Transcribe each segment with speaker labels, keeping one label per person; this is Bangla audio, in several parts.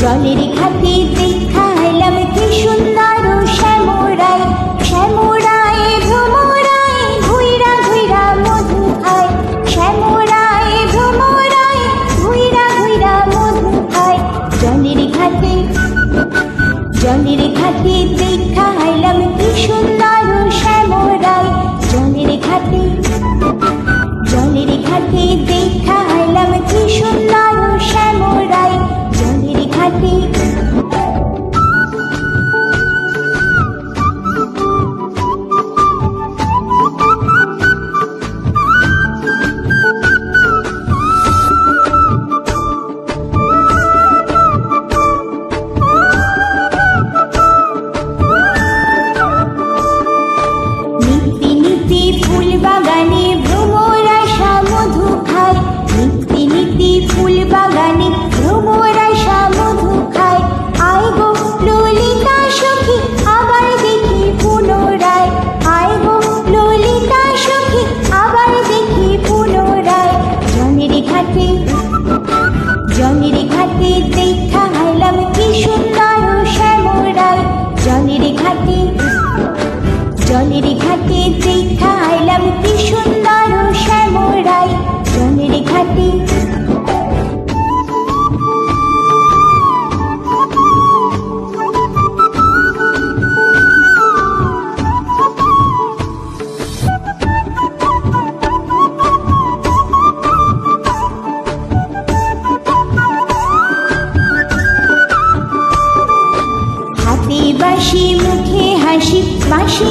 Speaker 1: জলের ঘাটে দেখাইলাম কি সুন্দর শ্যামরাই শ্যামরাই ভ্রমরাই ঘুইরা ঘুইরা মধু খায়। শ্যামরাই ভ্রমরাই ঘুইরা ঘুইরা মধু খায়। জলের ঘাটে জলের ঘাটে দেখাইলাম জলের ঘাটে দেখাইলাম কি সুন্দর শ্যামরাই। জলের ঘাটে হাতে বাঁশি মুখে হাসি বাঁশি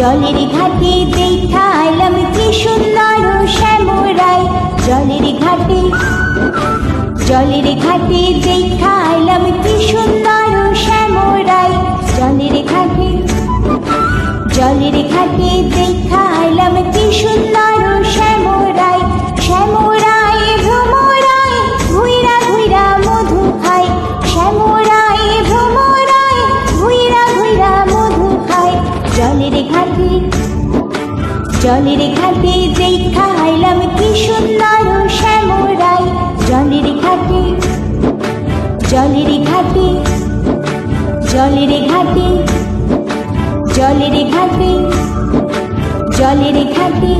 Speaker 1: জলের ঘাটে দেখালাম কি সুন্দর শ্যামরাই। জলের ঘাটে জলের ঘাটে দেখালাম কি সুন্দর শ্যামরাই। জলের ঘাটে জলের ঘাটে দেখালাম কি সুন্দর জলের ঘাটে দেখাইলাম কি সুন্দর শ্যামরাই। জলের ঘাটে জলের ঘাটে জলের ঘাটে জলের ঘাটে জলের ঘাটে।